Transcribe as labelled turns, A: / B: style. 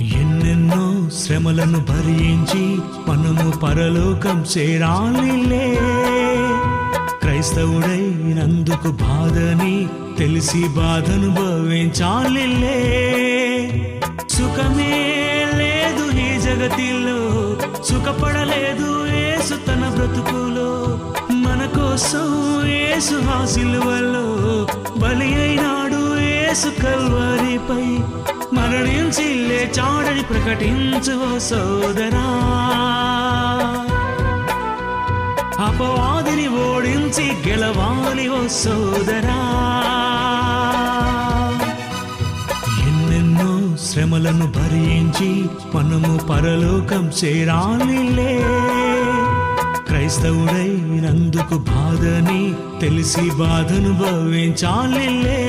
A: ఎన్నెన్నో శ్రమలను భరించి మనము పరలోకం చేరాలిలే. క్రైస్తవుడైనందుకు బాధని తెలిసి బాధను భవించాలిలే సుఖమే లేదు ఈ జగతిలో సుఖపడలేదు ఏసు తన బ్రతుకులో. మన కోసం ఏసు ఆ సిలువలో బలి అయినాడు ఏసు కల్వరిపై చాడని ప్రకటించు సోదరా. అపవాదిని ఓడించి గెలవాలి ఓ సోదరా. ఎన్నెన్నో శ్రమలను భరించి మనము పరలోకం చేరాలిలే. క్రైస్తవుడైనందుకు బాధని తెలిసి బాధను భవించాలిలే